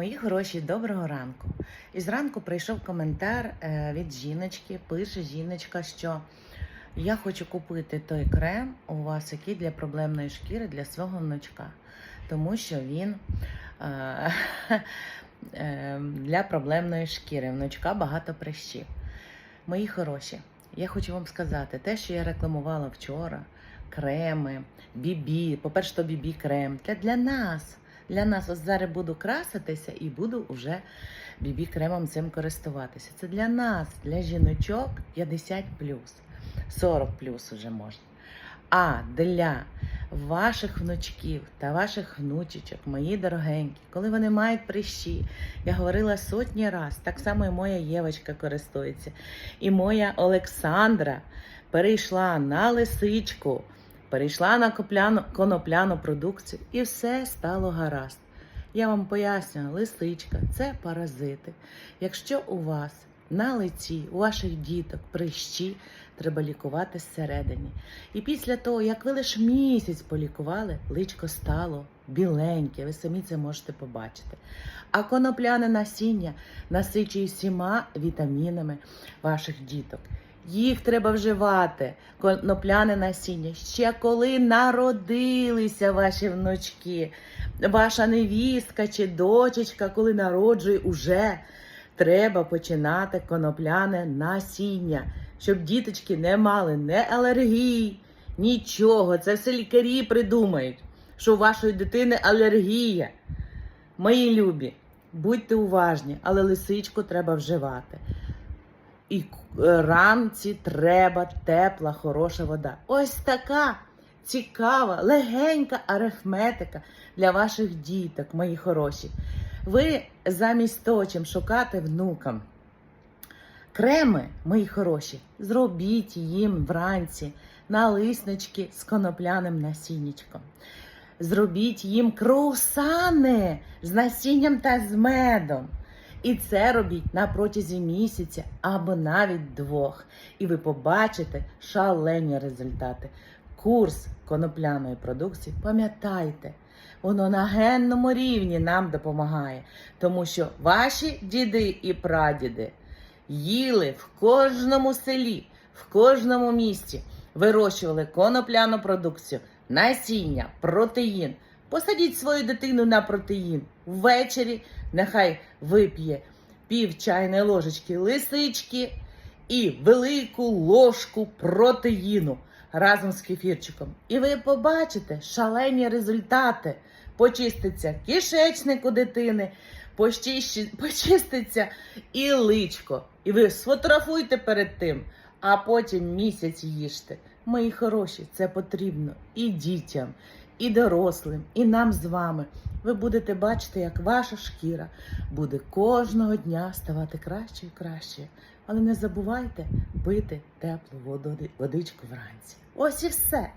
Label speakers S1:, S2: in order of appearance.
S1: Мої хороші, доброго ранку. І зранку прийшов коментар е, від жіночки. Пише жіночка, що я хочу купити той крем у вас, який для проблемної шкіри для свого внучка, тому що він е, е, для проблемної шкіри. Внучка багато прищів. Мої хороші, я хочу вам сказати, те, що я рекламувала вчора, креми, бібі, по-перше, то бібі крем, це для нас. Для нас ось зараз буду краситися і буду вже бібі кремом цим користуватися. Це для нас, для жіночок 50 40 плюс вже можна. А для ваших внучків та ваших внучечок, мої дорогенькі, коли вони мають прищі, я говорила сотні раз, так само і моя Євочка користується. І моя Олександра перейшла на лисичку, перейшла на конопляну продукцію, і все стало гаразд. Я вам пояснюю, лисичка це паразити. Якщо у вас на лиці, у ваших діток прищі, треба лікувати зсередині. І після того, як ви лише місяць полікували, личко стало біленьке, ви самі це можете побачити. А конопляне насіння насичує всіма вітамінами ваших діток. Їх треба вживати, конопляне насіння. Ще коли народилися ваші внучки, ваша невістка чи дочечка, коли народжує, уже треба починати конопляне насіння, щоб діточки не мали не алергії, нічого. Це все лікарі придумають, що у вашої дитини алергія. Мої любі, будьте уважні, але лисичку треба вживати. І е, ранці треба тепла, хороша вода. Ось така цікава, легенька арифметика для ваших діток, мої хороші. Ви замість того, чим шукати внукам креми, мої хороші, зробіть їм вранці налиснички з конопляним насіннячком. Зробіть їм круасани з насінням та з медом. І це робіть на протязі місяця або навіть двох. І ви побачите шалені результати. Курс конопляної продукції, пам'ятайте, воно на генному рівні нам допомагає, тому що ваші діди і прадіди їли в кожному селі, в кожному місті, вирощували конопляну продукцію, насіння, протеїн. Посадіть свою дитину на протеїн. Ввечері нехай вип'є пів чайної ложечки лисички і велику ложку протеїну разом з кефірчиком. І ви побачите шалені результати. Почиститься кишечник у дитини, почиститься і личко. І ви сфотографуйте перед тим, а потім місяць їжте. Мої хороші, це потрібно і дітям, і дорослим, і нам з вами. Ви будете бачити, як ваша шкіра буде кожного дня ставати краще і краще. Але не забувайте пити теплу водичку вранці. Ось і все.